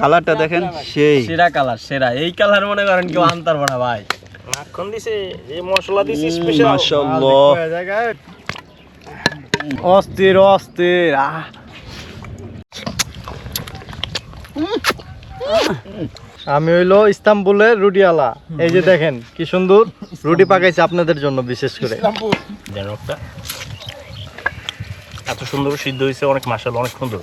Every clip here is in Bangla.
কালারটা দেখেন সেই। সেরা কালার সেরা। এই কালার মনে করেন কেউ আনতার না ভাই। মাখন দিছে এই মশলা দিছে স্পেশাল মাশাআল্লাহ। অস্থির অস্থির আহ। আমি হইল ইস্তাম্বুলের রুটিওয়ালা। এই যে দেখেন কি সুন্দর রুটি পাকাইছে আপনাদের জন্য বিশেষ করে। এত সুন্দর সিদ্ধ হয়েছে অনেক মাসাল অনেক সুন্দর।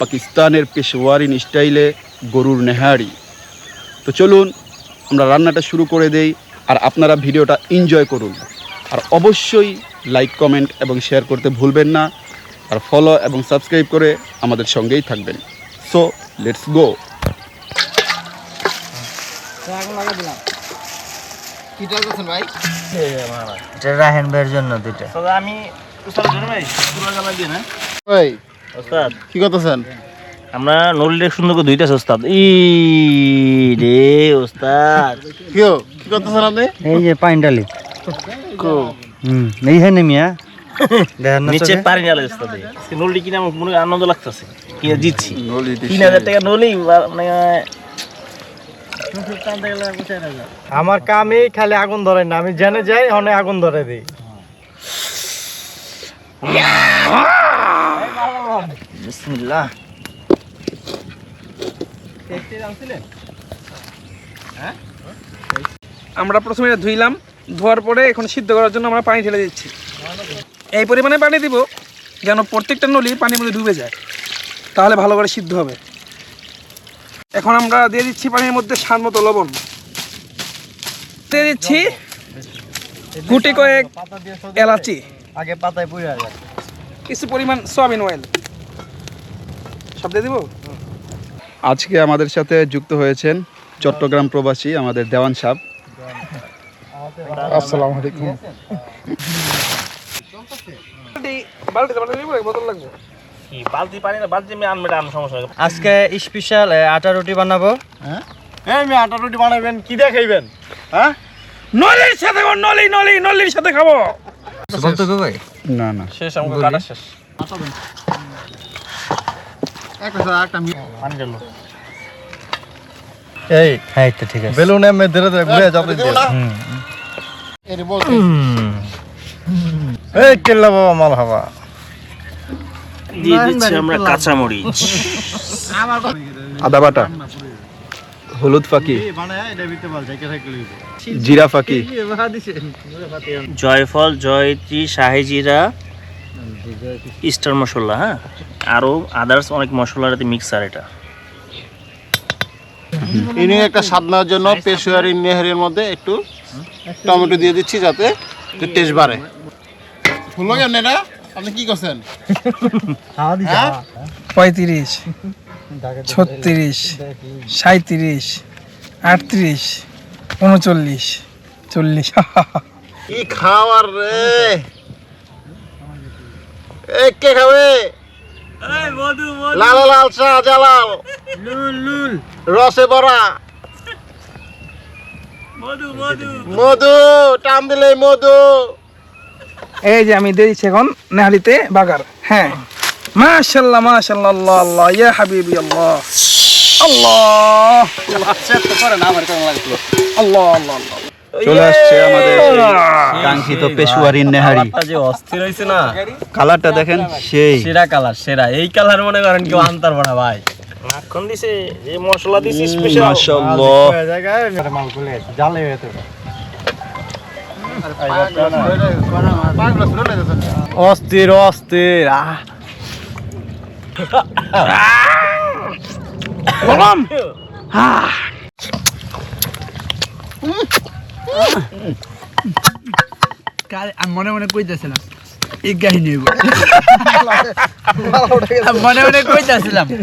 পাকিস্তানের পেশোয়ারিন স্টাইলে গরুর নেহারি। তো চলুন আমরা রান্নাটা শুরু করে দেই আর আপনারা ভিডিওটা এনজয় করুন। আর অবশ্যই লাইক কমেন্ট এবং শেয়ার করতে ভুলবেন না। আর ফলো এবং সাবস্ক্রাইব করে আমাদের সঙ্গেই থাকবেন। সো লেটস গো ভাইয়ের জন্য দুইটা। আমি উস্তাদ কি করতেছেন? আমরা নলিলে সুন্দর করে দুইটা উস্তাদ ই রে উস্তাদ কি কি করতেছেন আপনি? এই যে পাইন ডালি। হুম এইখানে মিয়া নিচে পারি না উস্তাদ নলি কিনে আমার মনে আনন্দ লাগতেছে। জিতছি তিন হাজার টাকা নলি মানে আমার কামই খালি আগুন ধরে না। আমি জেনে যাই অনেক আগুন ধরে দিই। বিসমিল্লাহ। আমরা প্রথমে এটা ধুইলাম ধোয়ার পরে এখন সিদ্ধ করার জন্য আমরা পানি ঢেলে দিচ্ছি। এই পরিমাণে পানি দিব যেন প্রত্যেকটা নলি পানির মধ্যে ডুবে যায়। তাহলে ভালো করে সিদ্ধ হবে। এখন আমরা দিয়ে দিচ্ছি পানির মধ্যে স্বাদ মতো লবণ। দিয়ে দিচ্ছি গুটি কয়েক এলাচি। আগে পাতায় পুড়ে যায় কিছু পরিমাণ সয়াবিন অয়েল সব দিয়ে দিব? আজকে আমাদের সাথে যুক্ত হয়েছেন চট্টগ্রাম প্রবাসী আমাদের দেওয়ান সাহ আসসালামু আলাইকুম। আজকে স্পেশাল আটা রুটি বানাবো। হ্যাঁ? আমি আটা রুটি বানাবেন কি দিয়ে খাইবেন হ্যাঁ? নলির সাথে খাব, নলি নলি নলির সাথে খাব। না না। শেষ আমাকে কাটা শেষ। এই হ্যাঁ তো ঠিক আছে। বেলুন এমনি ধীরে ধীরে ঘুরে যাবে এই কেল্লা বাবা মাল হাবা। দিয়ে দিচ্ছি আমরা আদা বাটা। হলুদ ফাঁকি। জিরা ফাঁকি। জয়ফল জয়ত্রী শাহিজিরা স্টার মশলা হ্যাঁ? আরও আদার্স অনেক মশলার এতে মিক্সার এটা। ইনি একটা স্বাদ নেওয়ার জন্য পেশোয়ারি নেহারির মধ্যে একটু টমেটো দিয়ে দিচ্ছি যাতে টেস্ট বাড়ে। হলো কেন এটা আপনি কি করছেন? হ্যাঁ? পঁয়ত্রিশ। ছত্রিশ সাঁত্রিশ আটত্রিশ উনচল্লিশ চল্লিশ। কি খাওয়ার রে? এ কে খাবে? লাল লাল চা জালাল রসে ভরা। মধু টান দিলে মধু। এই যে আমি দিয়ে দিচ্ছি এখন নেহালিতে বাগার। হ্যাঁ। মাশাল্লাহ মাশাল্লাহ আল্লাহ আল্লাহ ইয়া হাবিবি আল্লাহ। আল্লাহ। আল্লাহ আল্লাহ আল্লাহ। চলে আসছে আমাদের কাঙ্ক্ষিত পেশোয়ারিন নেহারি। কালারটা যে অস্থির হইছে না। কালারটা দেখেন সেই। সেরা কালার সেরা। এই কালার মনে করেন কেউ আনতার না ভাই। মাখন দিছে এই মশলা দিছে স্পেশাল মাশাআল্লাহ। জায়গায় মাল খুলে জালে হয়েছে অস্থির অস্থির। আহ। গরম আমি মনে মনে কইতেছিলাম। এই কাহিনী মনে মনে কইতেছিলাম।